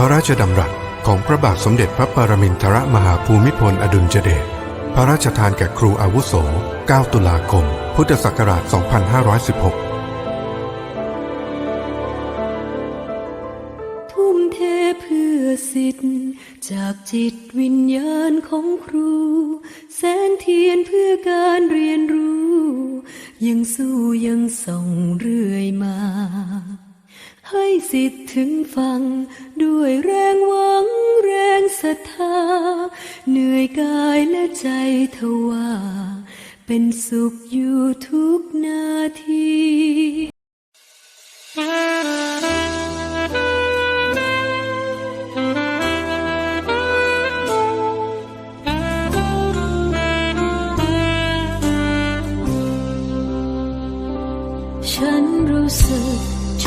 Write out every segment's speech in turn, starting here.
ระราชดำรัสของพระบาทสมเด็จพระปรมินทรมหาภูมิพลอดุลยเดช พระราชทานแก่ครูอาวุโส 9 ตุลาคม พุทธศักราช 2516ทุ่มเทเพื่อสิทธิ์จากจิตวิญญาณของครู แสนเทียนเพื่อการเรียนรู้ ยังสู้ยังส่องเรื่อยมา ให้สิทธิ์ถึงฟัง ด้วยแรงหวังแรงศรัทธา เหนื่อยกายและใจทว่าเป็นสุขอยู่ทุกนาทีฉันรู้สึกโช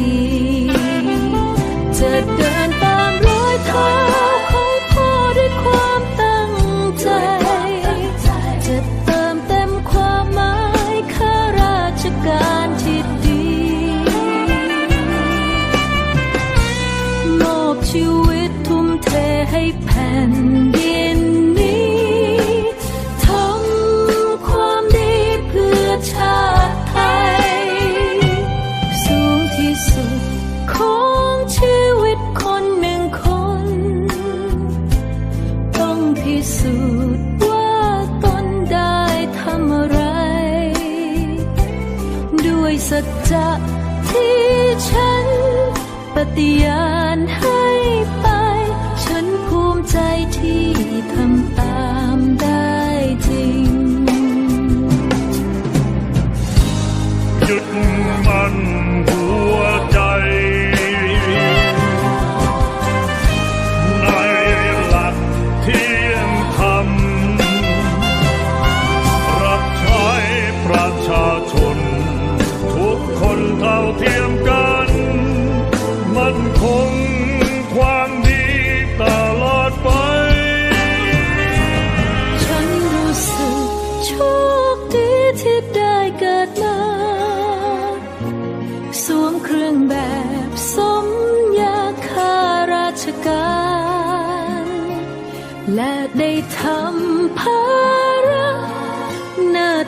ดิ์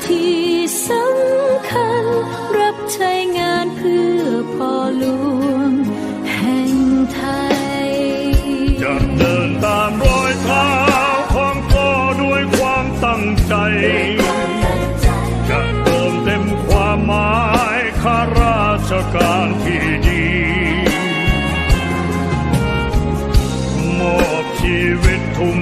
ที่สำคัญ รับใช้งานเพื่อพ่อหลวงแห่งไทย จะเดินตามรอยเท้าของพ่อด้วยความตั้งใจ จะเติมเต็มความหมายข้าราชการที่ดีมอบชีวิตทุ่ม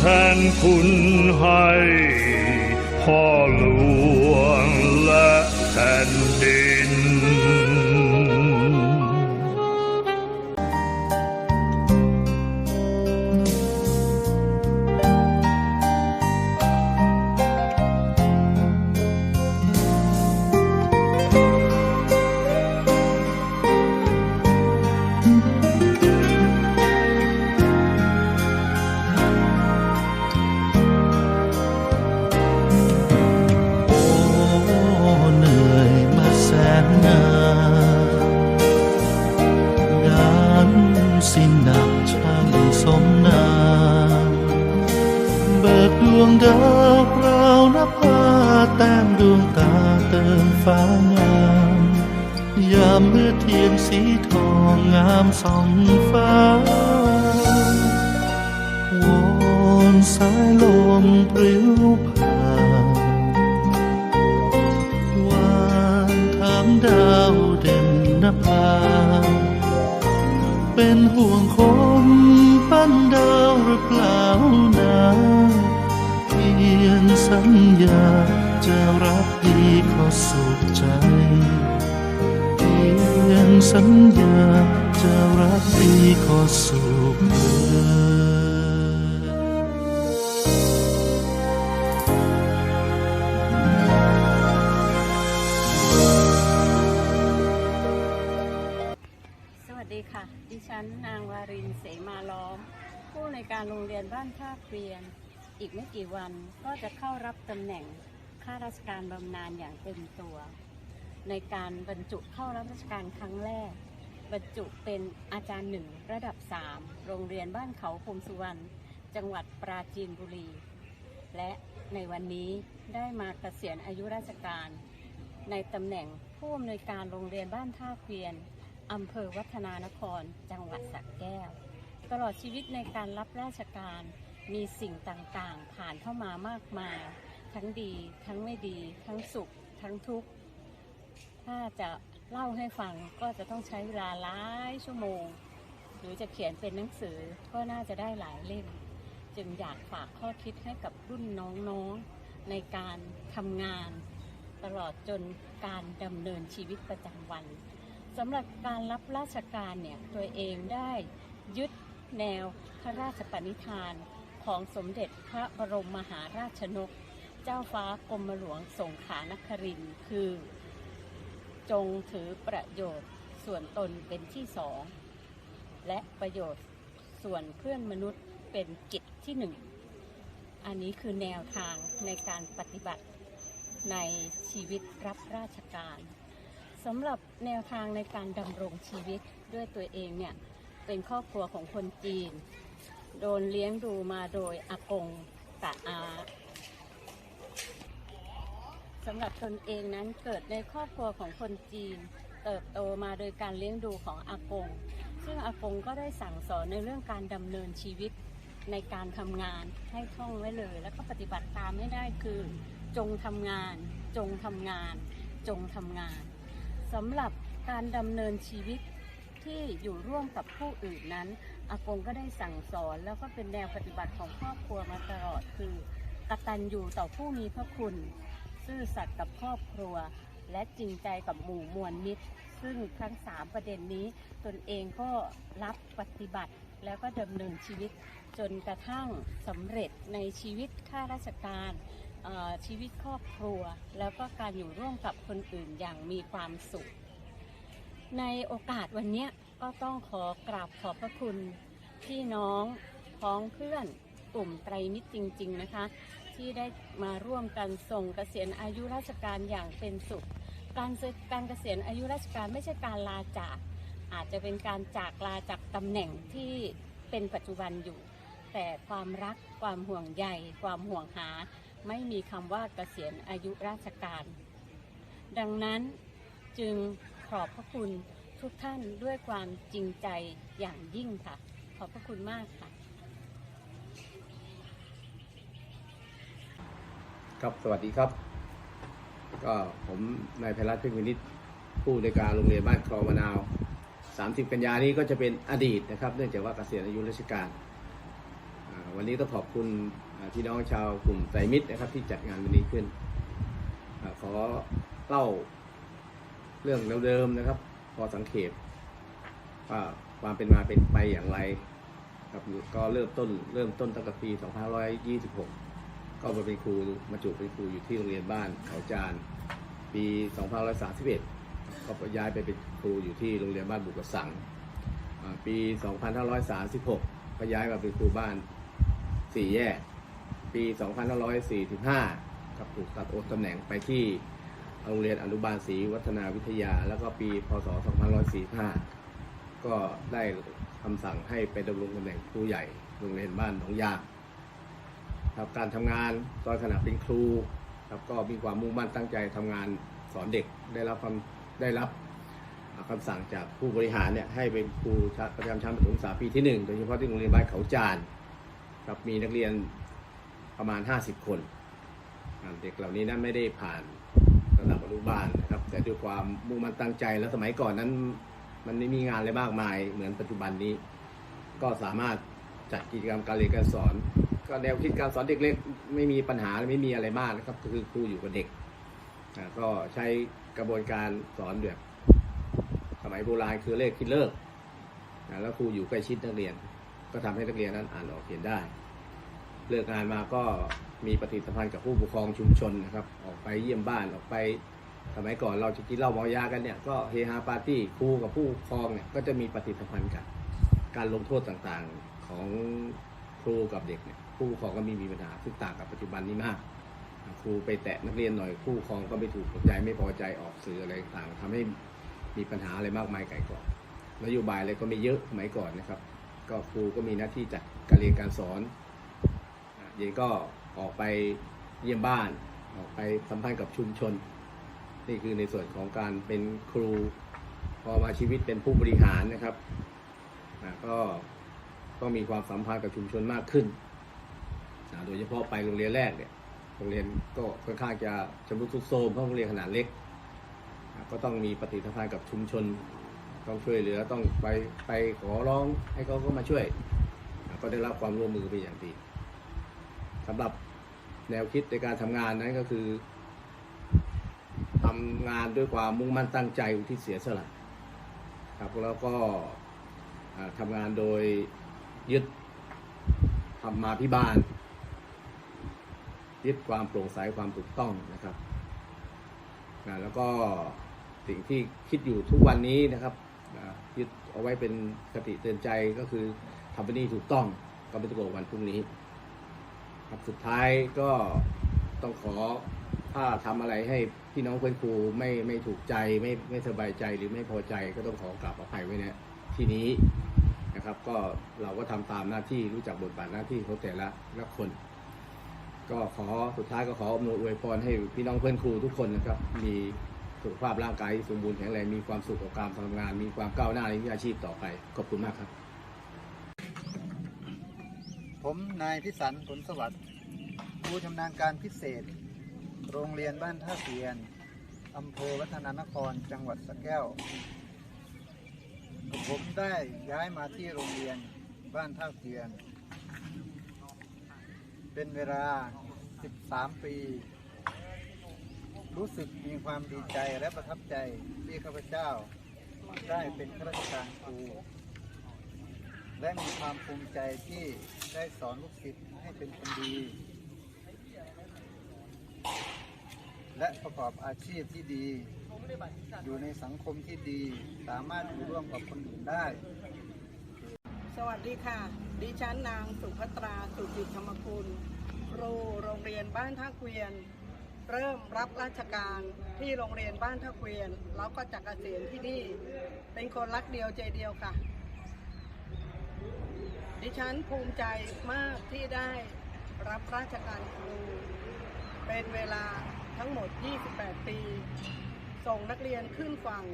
แทนคุณให้ เป็นห่วงคมปั้นดาวหรือเปล่านะเพียงสัญญาจะรักดีขอสุขใจ เพียงสัญญาจะรักดีขอสุขใจ ผู้ในการโรงเรียนบ้านท่าเกวียน อีกไม่กี่วันก็จะเข้ารับตำแหน่งข้าราชการบำนาญอย่างเต็มตัว ในการบรรจุเข้ารับราชการครั้งแรก บรรจุเป็นอาจารย์หนึ่งระดับ 3 โรงเรียนบ้านเขาพรมสุวรรณจังหวัดปราจีนบุรี และในวันนี้ได้มาเกษียณอายุราชการ ในตำแหน่งผู้อำนวยการโรงเรียนบ้านท่าเกวียนอำเภอวัฒนานคร จังหวัดสระแก้ว ตลอดชีวิตในการรับราชการมีสิ่งต่างๆ ผ่านเข้ามามากมาย ทั้งดี ทั้งไม่ดี ทั้งสุข ทั้งทุกข์ ถ้าจะเล่าให้ฟังก็จะต้องใช้เวลาหลายชั่วโมง หรือจะเขียนเป็นหนังสือก็น่าจะได้หลายเล่ม จึงอยากฝากข้อคิดให้กับรุ่นน้องๆในการทำงาน ตลอดจนการดำเนินชีวิตประจำวันสำหรับการรับราชการเนี่ยตัวเองได้ยึด แนวพระราชปณิธานของสมเด็จพระบรมมหาราชนก เจ้าฟ้ากรมหลวงสงขลานครินคือ จงถือประโยชน์ส่วนตนเป็นที่สอง และประโยชน์ส่วนเพื่อนมนุษย์เป็นกิจที่หนึ่ง อันนี้คือแนวทางในการปฏิบัติในชีวิตรับราชการสำหรับแนวทางในการดำรงชีวิตด้วยตัวเองเนี่ย เป็นครอบครัวของคนจีน โดนเลี้ยงดูมาโดยอากงกับอาสำหรับตนเองนั้นเกิดในครอบครัวของคนจีน เติบโตมาโดยการเลี้ยงดูของอากง ซึ่งอากงก็ได้สั่งสอนในเรื่องการดำเนินชีวิตในการทำงานให้ท่องไว้เลย แล้วก็ปฏิบัติตามไม่ได้คือ จงทำงาน จงทำงาน จงทำงานสำหรับการดำเนินชีวิต ที่อยู่ร่วมกับผู้อื่นนั้นอากงก็ได้สั่งสอนแล้วก็เป็นแนวปฏิบัติของครอบครัวมาตลอดคือกตัญญูต่อผู้มีพระคุณ ซื่อสัตย์กับครอบครัว และจริงใจกับหมู่มวลมิตร ซึ่งทั้งสามประเด็นนี้ ตนเองก็รับปฏิบัติแล้วก็ดำเนินชีวิตจนกระทั่งสำเร็จในชีวิตข้าราชการชีวิตครอบครัว แล้วก็การอยู่ร่วมกับคนอื่นอย่างมีความสุข ในโอกาสวันนี้ก็ต้องขอกราบขอบพระคุณพี่น้องพ้องเพื่อนกลุ่มไตรมิตรจริง ๆนะคะ ที่ได้มาร่วมกันส่งเกษียณอายุราชการอย่างเป็นสุข การการเกษียณอายุราชการไม่ใช่การลาจาก อาจจะเป็นการจากลาจากตำแหน่งที่เป็นปัจจุบันอยู่ แต่ความรักความห่วงใยความห่วงหา ไม่มีคำว่าเกษียณอายุราชการ ดังนั้นจึง ขอบพระคุณทุกท่านด้วยความจริงใจอย่างยิ่งค่ะ ขอบพระคุณมากค่ะครับสวัสดีครับ ก็ผมนายพรัตน์เพ่งวินิตผู้ในวยการโรงเรียนบ้านคลองมะนาว 30 กันยานี้ก็จะเป็นอดีตนะครับ เนื่องจากว่าเกษียณอายุราชการ วันนี้ต้องขอบคุณพี่น้องชาวกลุ่มไตรมิตรนะครับที่จัดงานวันนี้ขึ้น ขอเล่า เรื่องเดิมๆนะครับ พอสังเขปว่าความเป็นมาเป็นไปอย่างไรครับก็เริ่มต้นเริ่มต้นตั้งแต่ปี 2526 ก็มาเป็นครูมาจุเป็นครูอยู่ที่โรงเรียนบ้านเขาจานปี 2531 ก็ย้ายไปเป็นครูอยู่ที่โรงเรียนบ้านบุกสังปี 2536 ก็ย้ายมาเป็นครูบ้านสี่แยก ปี 2545กับถูกตัดโอดตำแหน่งไปที่ โรงเรียนอนุบาลศรีวัฒนาวิทยา แล้วก็ปีพศ 2545 ก็ได้คำสั่งให้ไปดำรงตำแหน่งครูใหญ่โรงเรียนบ้านหนองยางครับการทำงานตอนขณะเป็นครูครับก็มีความมุ่งมั่นตั้งใจทำงานสอนเด็กได้รับคำได้รับคำสั่งจากผู้บริหารเนี่ยให้เป็นครูประจำชั้นประถมศึกษาปีที่หนึ่งโดยเฉพาะที่โรงเรียนบ้านเขาจานครับมีนักเรียนประมาณ 50 คน เด็กเหล่านี้นั้นไม่ได้ผ่าน ระดับอนุบาลนะครับ แต่ด้วยความมุ่งมั่นตั้งใจและสมัยก่อนนั้น มันไม่มีงานอะไรมากมายเหมือนปัจจุบันนี้ ก็สามารถจัดกิจกรรมการเรียนการสอน ก็แนวคิดการสอนเด็กเล็กไม่มีปัญหาไม่มีอะไรมากนะครับ ก็คือครูอยู่กับเด็กก็ใช้กระบวนการสอนแบบสมัยโบราณคือเลขคิดเลิกแล้วครูอยู่ใกล้ชิดนักเรียน ก็ทำให้นักเรียนนั้นอ่านออกเขียนได้ เลิกงานมาก็ มีปฏิสัมพันธ์กับผู้ปกครองชุมชนนะครับ ออกไปเยี่ยมบ้านออกไป สมัยก่อนเราจะกินเหล้าเมายากันเนี่ยก็เฮฮาปาร์ตี้ครูกับผู้ปกครองเนี่ยก็จะมีปฏิสัมพันธ์กัน การลงโทษต่างๆของครูกับเด็กเนี่ยผู้ปกครองก็มีมีปัญหาซึ่งต่างกับปัจจุบันนี้มาก ครูไปแตะนักเรียนหน่อยผู้ปกครองก็ไม่ถูกใจไม่พอใจออกสื่ออะไรต่างทำให้มีปัญหาอะไรมากมายไก่กองนโยบายอะไรก็ไม่เยอะสมัยก่อนนะครับ ก็ครูก็มีหน้าที่จัดการเรียนการสอน เย็นก็ออกไปเยี่ยมบ้าน ออกไปสัมพันธ์กับชุมชน นี่คือในส่วนของการเป็นครู พอมาชีวิตเป็นผู้บริหารนะครับก็ต้องมีความสัมพันธ์กับชุมชนมากขึ้น โดยเฉพาะไปโรงเรียนแรกเนี่ย โรงเรียนก็ค่อนข้างจะชำรุดทรุดโทรมเพราะโรงเรียนขนาดเล็ก ก็ต้องมีปฏิสัมพันธ์กับชุมชน ต้องช่วยเหลือ ต้องไปไปขอร้องให้เขาก็มาช่วย ก็ได้รับความร่วมมือเป็นอย่างดี สำหรับแนวคิดในการทำงานนั้นก็คือทำงานด้วยความมุ่งมั่นตั้งใจอุที่เสียสละครับแล้วก็อ่าทำงานโดยยึดธรรมาพิบาล ยึดความโปร่งใสความถูกต้องนะครับนะแล้วก็สิ่งที่คิดอยู่ทุกวันนี้นะครับนะยึดเอาไว้เป็นคติเตือนใจก็คือทำไปนี่ถูกต้องก็ไม่ต้องกลัววันพรุ่งนี้ ครับสุดท้ายก็ต้องขอถ้าทำอะไรให้พี่น้องเพื่อนครูไม่ไม่ถูกใจไม่ไม่สบายใจหรือไม่พอใจก็ต้องขอกราบอภัยไว้เนี่ยที่นี้นะครับ ก็เราก็ทำตามหน้าที่รู้จักบทบาทหน้าที่ของแต่ละละคน ก็ขอสุดท้ายก็ขออำนวยอวยพรให้พี่น้องเพื่อนครูทุกคนนะครับ มีสุขภาพร่างกายสมบูรณ์แข็งแรงมีความสุขกับการทำงาน มีความก้าวหน้าในวิชาชีพต่อไปขอบคุณมากครับ ผมนายพิสันผลสวัสดิ์ครูชำนาญการพิเศษ โรงเรียนบ้านท่าเสียนอำเภอวัฒนานครจังหวัดสระแก้ว ผมได้ย้ายมาที่โรงเรียนบ้านท่าเสียน เป็นเวลา 13 ปี รู้สึกมีความดีใจและประทับใจที่ข้าพเจ้าได้เป็นข้าราชการครู และมีความภูมิใจที่ได้สอนลูกศิษย์ให้เป็นคนดี และประกอบอาชีพที่ดี อยู่ในสังคมที่ดี สามารถอยู่ร่วมกับคนอื่นได้ สวัสดีค่ะ ดิฉันนางสุภัตรา สุจิตธรรมคุณครูโรงเรียนบ้านท่าเกวียน เริ่มรับราชการที่โรงเรียนบ้านท่าเกวียน แล้วก็จักเกษียณที่นี่ เป็นคนรักเดียวใจเดียวค่ะ ดิฉันภูมิใจมากที่ได้รับราชการครูเป็นเวลาทั้งหมด 28 ปี ส่งนักเรียนขึ้นฝั่ง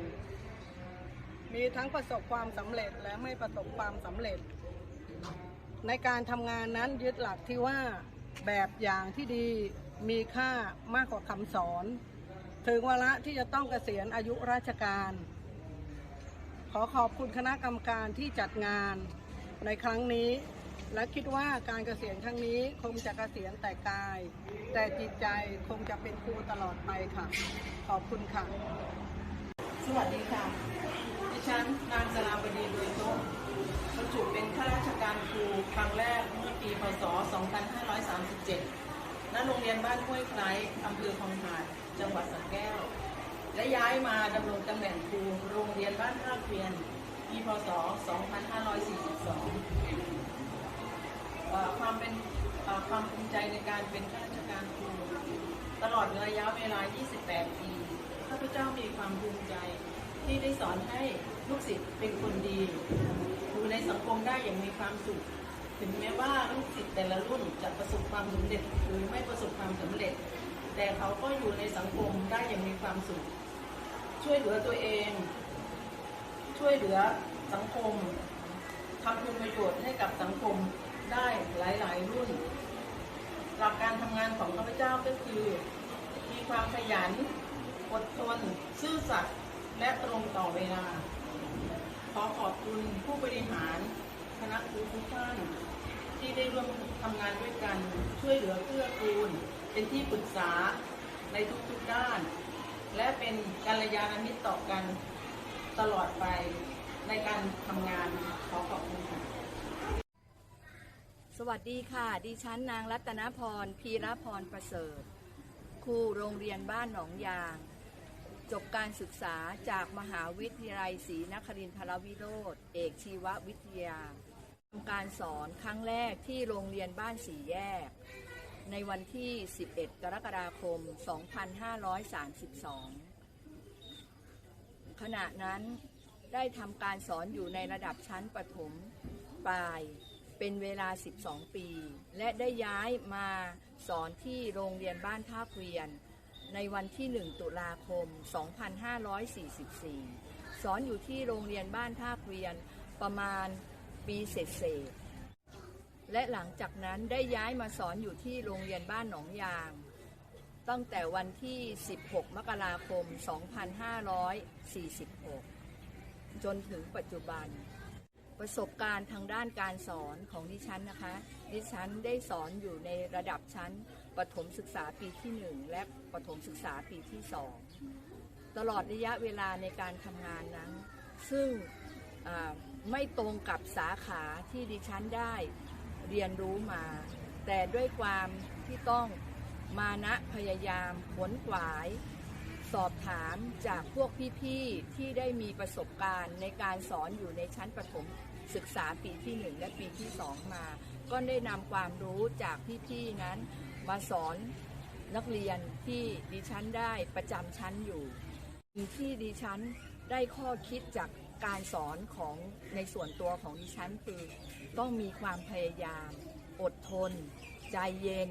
มีทั้งประสบความสำเร็จและไม่ประสบความสำเร็จ ในการทำงานนั้นยึดหลักที่ว่าแบบอย่างที่ดีมีค่ามากกว่าคำสอน ถึงวาระที่จะต้องเกษียณอายุราชการ ขอขอบคุณคณะกรรมการที่จัดงาน ในครั้งนี้ และคิดว่าการเกษียณครั้งนี้คงจะเกษียณแต่กาย แต่จิตใจคงจะเป็นครูตลอดไปค่ะ ขอบคุณค่ะ สวัสดีค่ะ ดิฉันนางสราบดีโดยโต้บรรจุเป็นข้าราชการครูครั้งแรกเมื่อปีพศ 2537 ณ โรงเรียนบ้านห้วยไคล้อำเภอคลองหาด จังหวัดสระแก้ว และย้ายมาดำรงตำแหน่งครูโรงเรียนบ้านท่าเกวียน ปีพศ 2542 ความเป็นความภูมิใจในการเป็นข้าราชการครูตลอดระยะเวลา 28 ปีข้าพเจ้ามีความภูมิใจที่ได้สอนให้ลูกศิษย์เป็นคนดีอยู่ในสังคมได้อย่างมีความสุข ถึงแม้ว่าลูกศิษย์แต่ละรุ่นจะประสบความสำเร็จหรือไม่ประสบความสำเร็จ แต่เขาก็อยู่ในสังคมได้อย่างมีความสุข ช่วยเหลือตัวเอง ช่วยเหลือสังคมทำคุณประโยชน์ให้กับสังคมได้หลาย ๆ รุ่น หลักการทำงานของข้าพเจ้าก็คือ มีความขยัน อดทน ซื่อสัตย์และตรงต่อเวลา ขอขอบคุณผู้บริหาร คณะครูทุกท่าน ที่ได้ร่วมทำงานด้วยกัน ช่วยเหลือเพื่อกูล เป็นที่ปรึกษาในทุก ๆ ด้าน และเป็นกัลยาณมิตรต่อกัน ตลอดไปในการทำงานขอขอบคุณค่ะ สวัสดีค่ะ ดิฉันนางรัตนพร พีรพรประเสริฐ ครูโรงเรียนบ้านหนองยาง จบการศึกษาจากมหาวิทยาลัยศรีนครินทรวิโรธเอกชีววิทยาทำการสอนครั้งแรกที่โรงเรียนบ้านสีแยก ในวันที่ 11 กรกฎาคม 2532 ขณะนั้นได้ทำการสอนอยู่ในระดับชั้นประถมปลายเป็นเวลา 12 ปี และได้ย้ายมาสอนที่โรงเรียนบ้านท่าเกวียน ในวันที่ 1 ตุลาคม 2544 สอนอยู่ที่โรงเรียนบ้านท่าเกวียนประมาณปีเศษๆและหลังจากนั้นได้ย้ายมาสอนอยู่ที่โรงเรียนบ้านหนองยาง ตั้งแต่วันที่ 16 มกราคม 2546 จนถึงปัจจุบัน ประสบการณ์ทางด้านการสอนของดิฉันนะคะ ดิฉันได้สอนอยู่ในระดับชั้นประถมศึกษาปีที่ 1 และประถมศึกษาปีที่ 2 ตลอดระยะเวลาในการทำงานนั้น ซึ่งไม่ตรงกับสาขาที่ดิฉันได้เรียนรู้มา แต่ด้วยความที่ต้อง มานะพยายามขวนขวาย สอบถามจากพวกพี่ๆที่ได้มีประสบการณ์ในการสอนอยู่ในชั้นประถมศึกษาปีที่ 1 และปีที่ 2 มา ก็ได้นำความรู้จากพี่ๆนั้น มาสอนนักเรียนที่ดิฉันได้ประจำชั้นอยู่ ที่ดิฉันได้ข้อคิดจากการสอนของในส่วนตัวของดิฉันคือ ต้องมีความพยายาม อดทน ใจเย็น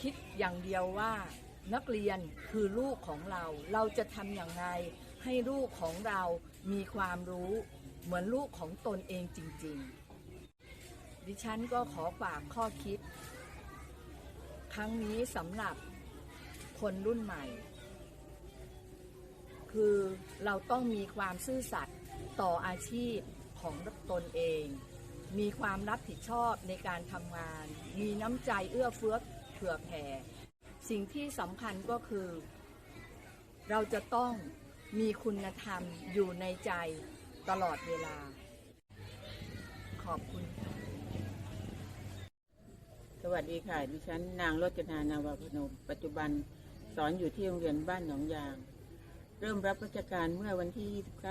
คิดอย่างเดียวว่านักเรียนคือลูกของเรา เราจะทำอย่างไรให้ลูกของเรามีความรู้เหมือนลูกของตนเองจริง ๆ ดิฉันก็ขอฝากข้อคิด ครั้งนี้สำหรับคนรุ่นใหม่ คือเราต้องมีความซื่อสัตย์ต่ออาชีพของตนเอง มีความรับผิดชอบในการทำงาน มีน้ำใจเอื้อเฟื้อ เผื่อแผ่สิ่งที่สำคัญก็คือ เราจะต้องมีคุณธรรมอยู่ในใจตลอดเวลา ขอบคุณ สวัสดีค่ะ ดิฉันนางรจนานาวาพนม ปัจจุบันสอนอยู่ที่โรงเรียนบ้านหนองยาง เริ่มรับราชการเมื่อวันที่ 29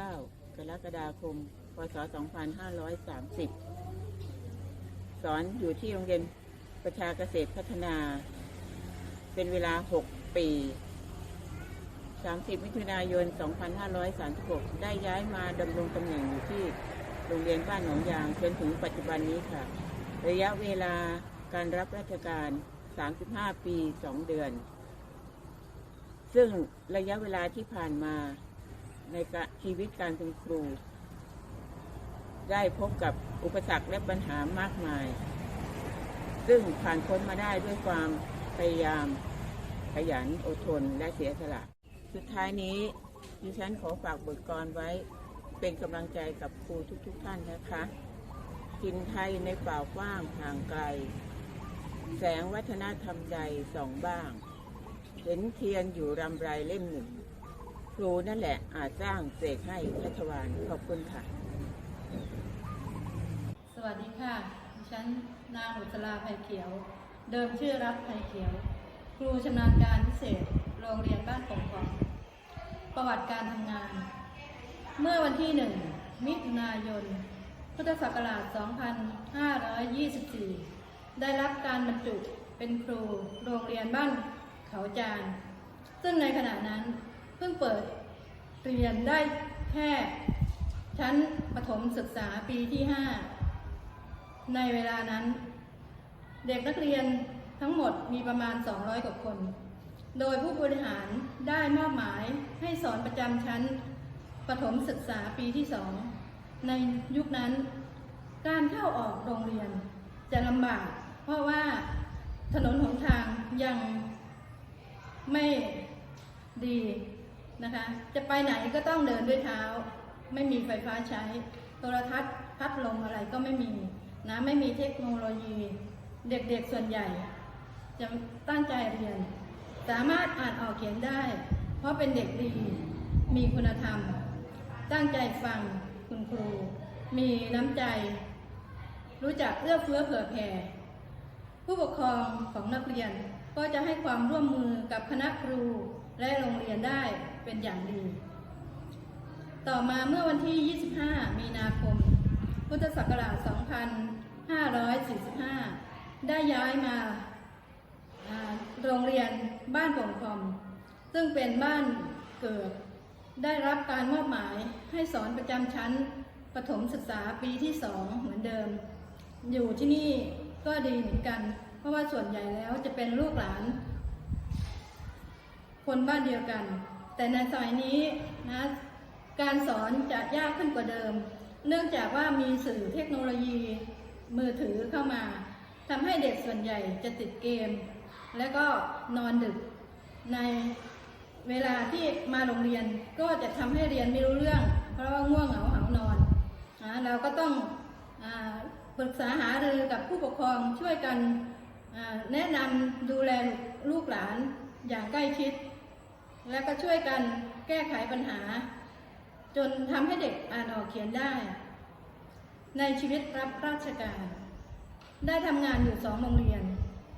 กรกฎาคม พศ 2530 สอนอยู่ที่โรงเรียน ประชาเกษตรพัฒนา เป็นเวลา 6 ปี 30 มิถุนายน 2536 ได้ย้ายมาดำรงตำแหน่งอยู่ที่โรงเรียนบ้านหนองยางจนถึงปัจจุบันนี้ค่ะ ระยะเวลาการรับราชการ 35 ปี 2 เดือน ซึ่งระยะเวลาที่ผ่านมาในชีวิตการเป็นครู ได้พบกับอุปสรรคและปัญหามากมาย ซึ่งผ่านพ้นมาได้ด้วยความพยายามขยันอดทนและเสียสละ สุดท้ายนี้ดิฉันขอฝากบทกลไว้เป็นกำลังใจกับครูทุกๆทท่านนะคะทินไทยในป่ากว้างห่างไกล แสงวัฒนธรรมใจสองบ้าง เห็นเทียนอยู่รำไรเล่มหนึ่ง ครูนั่นแหละอาจสร้างเสกให้พัชวานขอบคุณค่ะ สวัสดีค่ะ ฉันนางอุตราภัยเขียว เดิมชื่อรักภัยเขียว ครูชำนาญการพิเศษ โรงเรียนบ้านปงกองประวัติการทำงาน เมื่อวันที่หนึ่งมิถุนายน พุทธศักราช 2524 ได้รับการบรรจุเป็นครูโรงเรียนบ้านเขาจาน ซึ่งในขณะนั้นเพิ่งเปิดเรียนได้แค่ชั้นประถมศึกษาปีที่ 5 ในเวลานั้น เด็กนักเรียนทั้งหมดมีประมาณ 200 กว่าคน โดยผู้บริหารได้มอบหมายให้สอนประจำชั้นประถมศึกษาปีที่สอง ในยุคนั้น การเข้าออกโรงเรียนจะลำบาก เพราะว่าถนนหนทางยังไม่ดีนะคะ จะไปไหนก็ต้องเดินด้วยเท้า ไม่มีไฟฟ้าใช้ โทรทัศน์พัดลมอะไรก็ไม่มี นะไม่มีเทคโนโลยี เด็กๆส่วนใหญ่ จะตั้งใจเรียน สามารถอ่านออกเขียนได้ เพราะเป็นเด็กดี มีคุณธรรม ตั้งใจฟังคุณครู มีน้ำใจ รู้จักเอื้อเฟื้อเผื่อแผ่ผู้ปกครองของนักเรียนก็จะให้ความร่วมมือกับคณะครูและโรงเรียนได้เป็นอย่างดี ต่อมาเมื่อวันที่ 25 มีนาคม พุทธศักราช 2545 ได้ย้ายมาโรงเรียนบ้านป่งคอม ซึ่งเป็นบ้านเกิด ได้รับการมอบหมายให้สอนประจำชั้นประถมศึกษาปีที่สองเหมือนเดิม อยู่ที่นี่ก็ดีเหมือนกัน เพราะว่าส่วนใหญ่แล้วจะเป็นลูกหลาน คนบ้านเดียวกัน แต่ในสมัยนี้นะการสอนจะยากขึ้นกว่าเดิม เนื่องจากว่ามีสื่อเทคโนโลยี มือถือเข้ามาทำให้เด็กส่วนใหญ่จะติดเกม และก็นอนดึกในเวลาที่มาโรงเรียนก็จะทำให้เรียนไม่รู้เรื่อง เพราะว่าง่วงเหงาหานอนนะเราก็ต้องอปรึกษาหารือกับผู้ปกครองช่วยกันแนะนำดูแลลูกหลานอย่างใกล้ชิด และก็ช่วยกันแก้ไขปัญหา จนทำให้เด็กอ่านออกเขียนได้ ในชีวิตรับราชการ ได้ทำงานอยู่สองโรงเรียน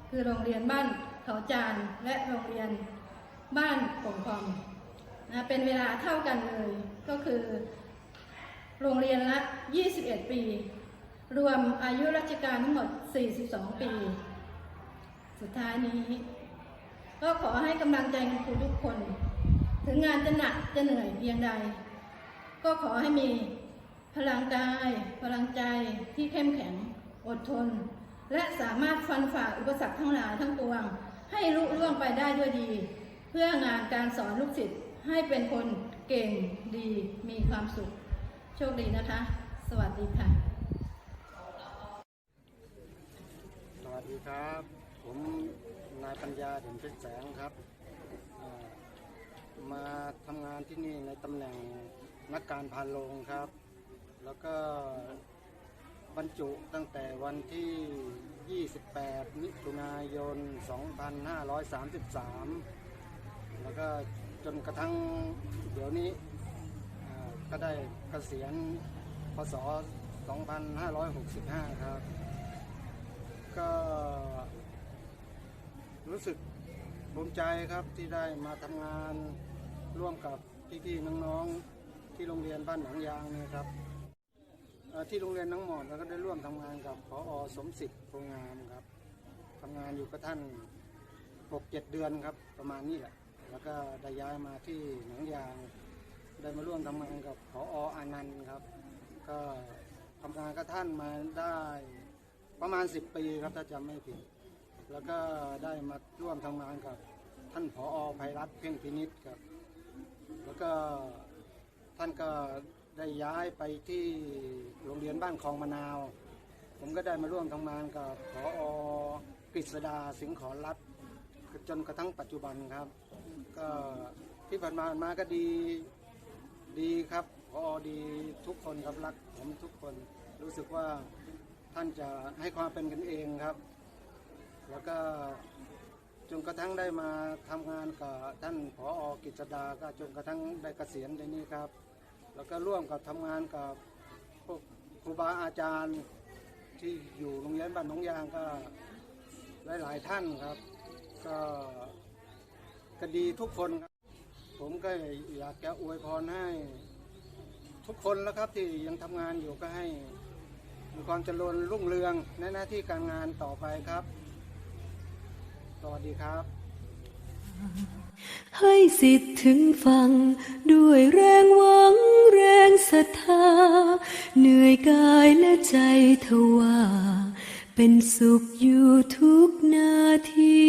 คือโรงเรียนบ้านเขาจานและโรงเรียนบ้านปงคอมนะเป็นเวลาเท่ากันเลย ก็คือ โรงเรียนละ 21 ปี รวมอายุราชการทั้งหมด 42 ปี สุดท้ายนี้ ก็ขอให้กำลังใจคุณครูทุกคน ถึงงานจะหนักจะเหนื่อยเพียงใด ก็ขอให้มี พลังกาย พลังใจที่เข้มแข็ง อดทน และสามารถฟันฝ่าอุปสรรคทั้งหลายทั้งปวง ให้ลุล่วงไปได้ด้วยดี เพื่องานการสอนลูกศิษย์ให้เป็นคนเก่งดีมีความสุข โชคดีนะคะ สวัสดีค่ะ สวัสดีครับ ผมนายปัญญาเด่นเป็นแสงครับมาทำงานที่นี่ในตำแหน่งนักการพานโรงครับ แล้วก็บรรจุตั้งแต่วันที่ 28 มิถุนายน 2533 แล้วก็จนกระทั่งเดี๋ยวนี้ก็ได้เกษียณพศ 2565 ครับ ก็รู้สึกภูมิใจครับที่ได้มาทำงานร่วมกับพี่ๆน้องๆที่โรงเรียนบ้านหนองยางนี่ครับ ที่โรงเรียนน้องหมอดแล้วก็ได้ร่วมทำงานกับพออสมศิษย์โพงามครับทำงานอยู่กับท่านหกเจ็ดเดือนครับประมาณนี้แหละ แล้วก็ได้ย้ายมาที่หนองยางได้มาร่วมทำงานกับพออานันต์ครับ ก็ทำงานกับท่านมาได้ประมาณ10ปีครับถ้าจำไม่ผิด แล้วก็ได้มาร่วมทำงานกับท่านผออภัยรัตน์เพ่งพินิษครับ แล้วก็ท่านก็ ได้ย้ายไปที่โรงเรียนบ้านคลองมะนาว ผมก็ได้มาร่วมทำงานกับผออกฤษดาสิงห์ขอรัตจนกระทั่งปัจจุบันครับ ก็ที่ผ่านมามาก็ดีดีครับพอดีทุกคนครับรักผมทุกคนรู้สึกว่าท่านจะให้ความเป็นกันเองครับ แล้วก็จนกระทั่งได้มาทำงานกับท่านผออกิจดาก็จนกระทั่งได้เกษียณในนี้ครับ แล้วก็ร่วมกับทำงานกับพวกครูบาอาจารย์ที่อยู่โรงเรียนบ้านหนองยางก็หลาย ๆ ท่านครับ ก็ก็ดีทุกคนครับ ผมก็อยากจะอวยพรให้ ทุกคนแล้วครับที่ยังทำงานอยู่ก็ให้มีความเจริญรุ่งเรืองในหน้าที่การงานต่อไปครับ สวัสดีครับ ให้สิทธิ์ถึงฟัง ด้วยแรงหวังแรงศรัทธา เหนื่อยกายและใจทว่า เป็นสุขอยู่ทุกนาที